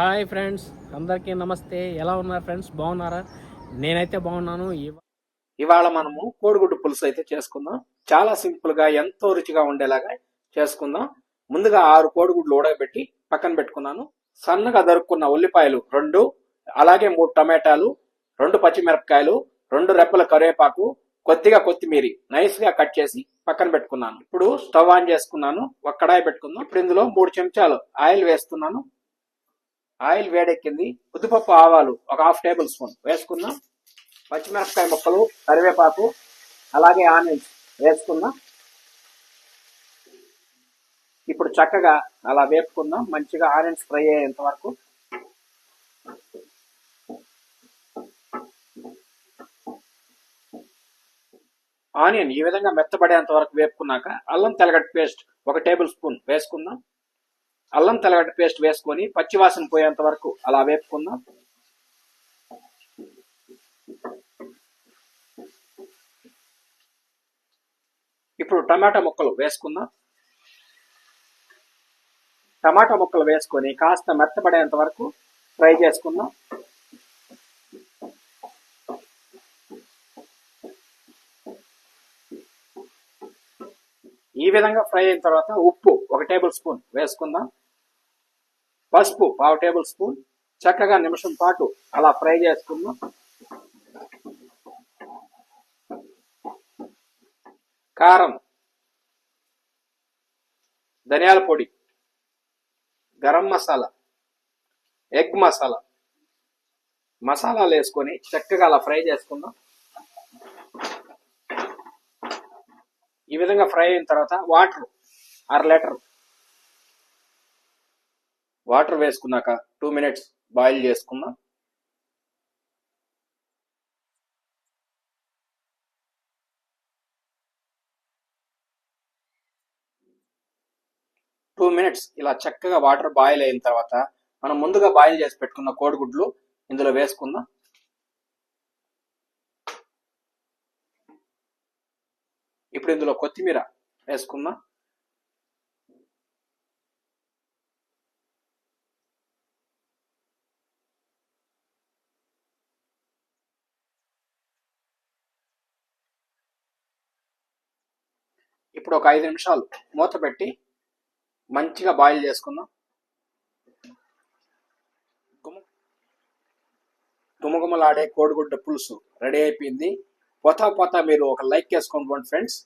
Hi friends అందరికీ నమస్తే. ఎలా ఉన్నారు ఫ్రెండ్స్? బాగున్నారా? నేనైతే బాగున్నాను. ఇవాళ మనము కోడిగుడ్డు పులుసు అయితే చేసుకుందాం. చాలా సింపుల్గా ఎంతో రుచిగా ఉండేలాగా చేసుకుందాం. ముందుగా ఆరు కోడిగుడ్లు ఉడకబెట్టి పక్కన పెట్టుకున్నాను. సన్నగా దొరుకున్న ఉల్లిపాయలు రెండు అలాగే మూడు టమాటాలు రెండు పచ్చిమిరపకాయలు రెండు రెప్పల కరివేపాకు కొద్దిగా కొత్తిమీర నైస్గా కట్ చేసి పక్కన పెట్టుకున్నాను. ఇప్పుడు స్టవ్ ఆన్ చేసుకున్నాను. ఒక కడాయి పెట్టుకుందాం. ఇప్పుడు ఇందులో మూడు చెంచాలు ఆయిల్ వేస్తున్నాను. ఆయిల్ వేడెక్కింది. ఉద్దిపప్పు ఆవాలు ఒక హాఫ్ టేబుల్ స్పూన్ వేసుకుందాం పచ్చిమిరపకాయ ముక్కలు కరివేపాకు అలాగే ఆనియన్స్ వేసుకుందాం ఇప్పుడు చక్కగా అలా వేపుకుందాం మంచిగా ఆనియన్స్ ఫ్రై అయ్యేంత వరకు. ఆనియన్ ఈ విధంగా మెత్తబడేంత వరకు వేపుకున్నాక అల్లం తెల్లగడ్డ పేస్ట్ ఒక టేబుల్ స్పూన్ వేసుకుందాం. అల్లం తెల్లగడ్డ పేస్ట్ వేసుకొని పచ్చివాసన పోయేంత వరకు అలా వేపుకుందాం. ఇప్పుడు టమాటా ముక్కలు వేసుకుందాం. టమాటా ముక్కలు వేసుకొని కాస్త మెత్తబడేంత వరకు ఫ్రై చేసుకుందాం. ఈ విధంగా ఫ్రై అయిన తర్వాత ఉప్పు ఒక టేబుల్ స్పూన్ వేసుకుందాం. పసుపు పావు టేబుల్ స్పూన్. చక్కగా నిమిషం పాటు అలా ఫ్రై చేసుకుందాం. కారం ధనియాల పొడి గరం మసాలా ఎగ్ మసాలా మసాలాలు వేసుకొని చక్కగా అలా ఫ్రై చేసుకుందాం. ఈ విధంగా ఫ్రై అయిన తర్వాత వాటర్ అర లీటర్ వాటర్ వేసుకున్నాక టూ మినిట్స్ బాయిల్ చేసుకుందాం టూ మినిట్స్ ఇలా చక్కగా వాటర్ బాయిల్ అయిన తర్వాత మనం ముందుగా బాయిల్ చేసి పెట్టుకున్న కోడిగుడ్లు ఇందులో వేసుకుందాం. ఇప్పుడు ఇందులో కొత్తిమీర వేసుకుందాం. ఇప్పుడు ఒక ఐదు నిమిషాలు మూత పెట్టి మంచిగా బాయిల్ చేసుకుందాం. గుమ- గుమగుమలాడే కోడిగుడ్డ పులుసు రెడీ అయిపోయింది. పోతా పోతా మీరు ఒక లైక్ వేసుకోండి ఫ్రెండ్స్.